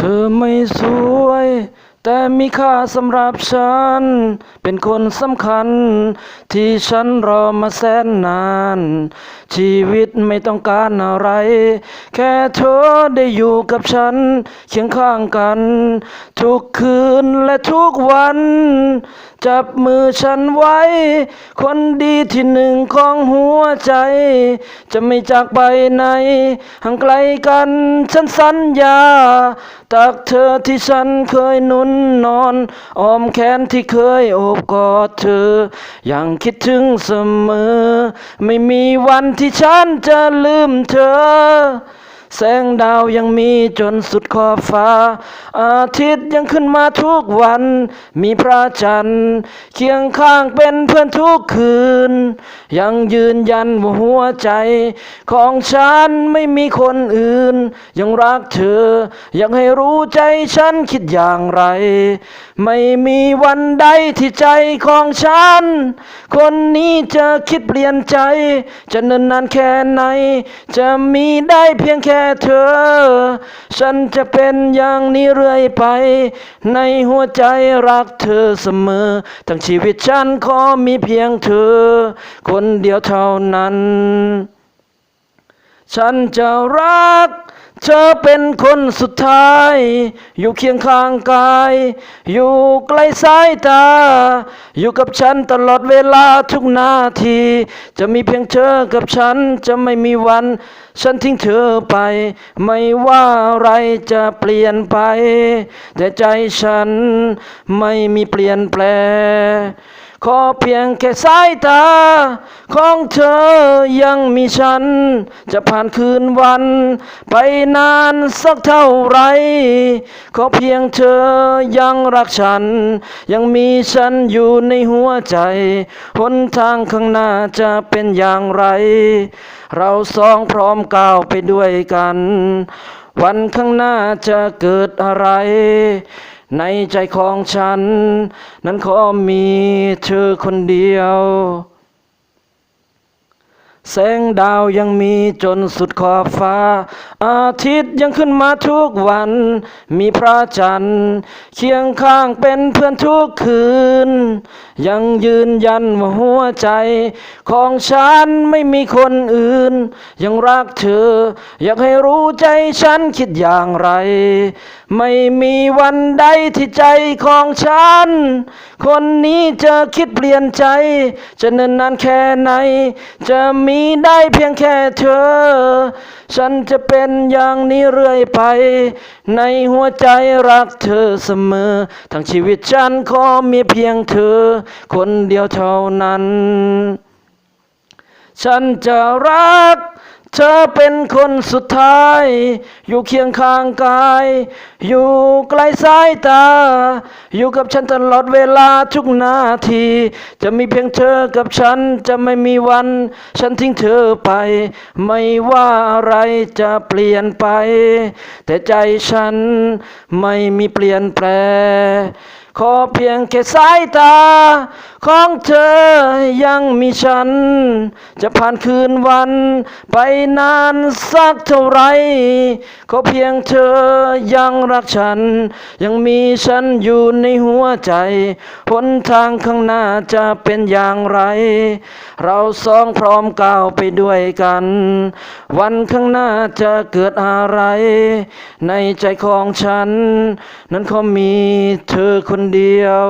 เธอไม่สวย แต่มีค่าสำหรับฉัน เป็นคนสำคัญ ที่ฉันรอมาแสนนาน ชีวิตไม่ต้องการอะไร แค่เธอได้อยู่กับฉัน เคียงข้างกัน ทุกคืนและทุกวัน จับมือฉันไว้ คนดีที่หนึ่งของหัวใจ จะไม่จากไปไหนห่างไกลกันฉันสัญญาตักเธอที่ฉันเคยนุนนอนอ้อมแขนที่เคยโอบกอดเธอ ยังคิดถึงเสมอ ไม่มีวันที่ฉันจะลืมเธอ แสงดาวยังมีจนสุดขอบฟ้า อาทิตย์ยังขึ้นมาทุกวัน มีพระจันทร์ เคียงข้างเป็นเพื่อนทุกคืน ยังยืนยันว่าหัวใจ ของฉันไม่มีคนอื่น ยังรักเธอยากให้รู้ใจฉันคิดอย่างไร ไม่มีวันใดที่ใจของฉัน คนนี้จะคิดเปลี่ยนใจ จะเนินนานแค่ไหน จะมีได้เพียงแค่เธอ ฉันจะเป็นอย่างนี้เรื่อยไป ในหัวใจรักเธอเสมอ ทั้งชีวิตฉันขอมีเพียงเธอ คนเดียวเท่านั้น ฉันจะรัก เธอเป็นคนสุดท้าย อยู่เคียงข้างกาย อยู่ใกล้สายตา อยู่กับฉันตลอดเวลาทุกนาที จะมีเพียงเธอกับฉันจะไม่มีวัน ฉันทิ้งเธอไป ไม่ว่าอะไรจะเปลี่ยนไป แต่ใจฉันไม่มีเปลี่ยนแปลง ขอเพียงแค่สายตา ของเธอยังมีฉัน จะผ่านคืนวัน ไปนานสักเท่าไร ขอเพียงเธอยังรักฉัน ยังมีฉันอยู่ในหัวใจ หนทางข้างหน้าจะเป็นอย่างไร เราสองพร้อมก้าวไปด้วยกัน วันข้างหน้าจะเกิดอะไร ในใจของฉัน นั้นขอมีเธอคนเดียว แสงดาวยังมีจนสุดขอบฟ้า อาทิตย์ยังขึ้นมาทุกวัน มีพระจันทร์เคียงข้างเป็นเพื่อนทุกคืน ยังยืนยันว่าหัวใจ ของฉันไม่มีคนอื่น ยังรักเธอ อยากให้รู้ใจฉันคิดอย่างไร ไม่มีวันใดที่ใจของฉัน คนนี้จะคิดเปลี่ยนใจ จะเนินนานแค่ไหนจะมีได้เพียงแค่เธอ ฉันจะเป็นอย่างนี้เรื่อยไป ในหัวใจรักเธอเสมอ ทั้งชีวิตฉันขอมีเพียงเธอ คนเดียวเท่านั้น ฉันจะรัก เธอเป็นคนสุดท้าย อยู่เคียงข้างกาย อยู่ใกล้สายตา อยู่กับฉันตลอดเวลาทุกนาที จะมีเพียงเธอกับฉันจะไม่มีวัน ฉันทิ้งเธอไป ไม่ว่าอะไรจะเปลี่ยนไป แต่ใจฉันไม่มีเปลี่ยนแปลขอเพียงแค่สายตา ของเธอยังมีฉัน จะผ่านคืนวัน ไปนานสักเท่าไรขอเพียงเธอยังรักฉัน ยังมีฉันอยู่ในหัวใจหนทางข้างหน้าจะเป็นอย่างไร เราสองพร้อมก้าวไปด้วยกัน วันข้างหน้าจะเกิดอะไร ในใจของฉัน นั้นขอมีเธอคนเดียว